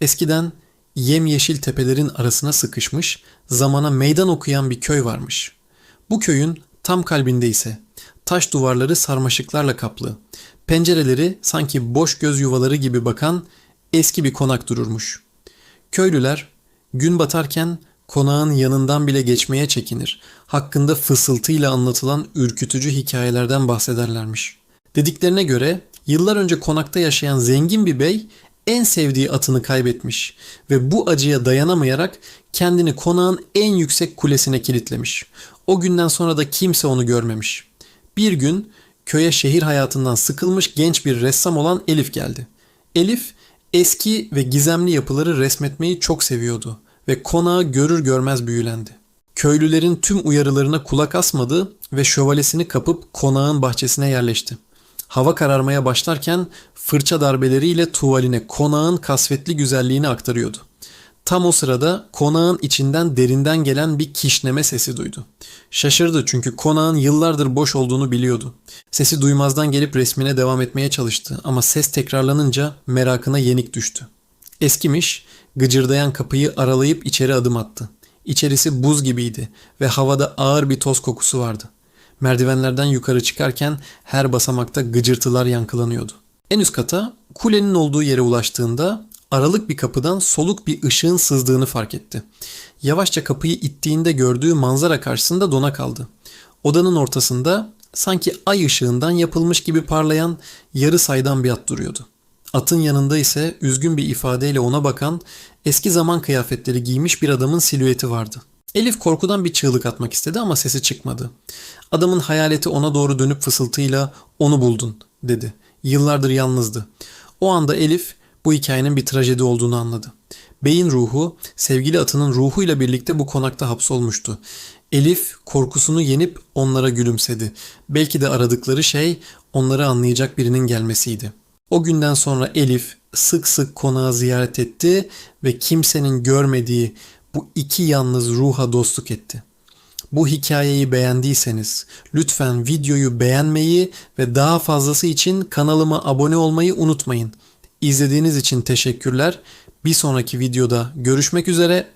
Eskiden yemyeşil tepelerin arasına sıkışmış, zamana meydan okuyan bir köy varmış. Bu köyün tam kalbinde ise taş duvarları sarmaşıklarla kaplı, pencereleri sanki boş göz yuvaları gibi bakan eski bir konak dururmuş. Köylüler gün batarken konağın yanından bile geçmeye çekinir. Hakkında fısıltıyla anlatılan ürkütücü hikayelerden bahsederlermiş. Dediklerine göre yıllar önce konakta yaşayan zengin bir bey en sevdiği atını kaybetmiş ve bu acıya dayanamayarak kendini konağın en yüksek kulesine kilitlemiş. O günden sonra da kimse onu görmemiş. Bir gün köye şehir hayatından sıkılmış genç bir ressam olan Elif geldi. Elif eski ve gizemli yapıları resmetmeyi çok seviyordu ve konağı görür görmez büyülendi. Köylülerin tüm uyarılarına kulak asmadı ve şövalesini kapıp konağın bahçesine yerleşti. Hava kararmaya başlarken fırça darbeleriyle tuvaline konağın kasvetli güzelliğini aktarıyordu. Tam o sırada konağın içinden derinden gelen bir kişneme sesi duydu. Şaşırdı çünkü konağın yıllardır boş olduğunu biliyordu. Sesi duymazdan gelip resmine devam etmeye çalıştı ama ses tekrarlanınca merakına yenik düştü. Eskimiş, gıcırdayan kapıyı aralayıp içeri adım attı. İçerisi buz gibiydi ve havada ağır bir toz kokusu vardı. Merdivenlerden yukarı çıkarken her basamakta gıcırtılar yankılanıyordu. En üst kata kulenin olduğu yere ulaştığında aralık bir kapıdan soluk bir ışığın sızdığını fark etti. Yavaşça kapıyı ittiğinde gördüğü manzara karşısında dona kaldı. Odanın ortasında sanki ay ışığından yapılmış gibi parlayan yarı saydam bir at duruyordu. Atın yanında ise üzgün bir ifadeyle ona bakan eski zaman kıyafetleri giymiş bir adamın silüeti vardı. Elif korkudan bir çığlık atmak istedi ama sesi çıkmadı. Adamın hayaleti ona doğru dönüp fısıltıyla onu buldun dedi. Yıllardır yalnızdı. O anda Elif bu hikayenin bir trajedi olduğunu anladı. Beyin ruhu sevgili atının ruhuyla birlikte bu konakta hapsolmuştu. Elif korkusunu yenip onlara gülümsedi. Belki de aradıkları şey onları anlayacak birinin gelmesiydi. O günden sonra Elif sık sık konağı ziyaret etti ve kimsenin görmediği bu iki yalnız ruha dostluk etti. Bu hikayeyi beğendiyseniz lütfen videoyu beğenmeyi ve daha fazlası için kanalıma abone olmayı unutmayın. İzlediğiniz için teşekkürler. Bir sonraki videoda görüşmek üzere.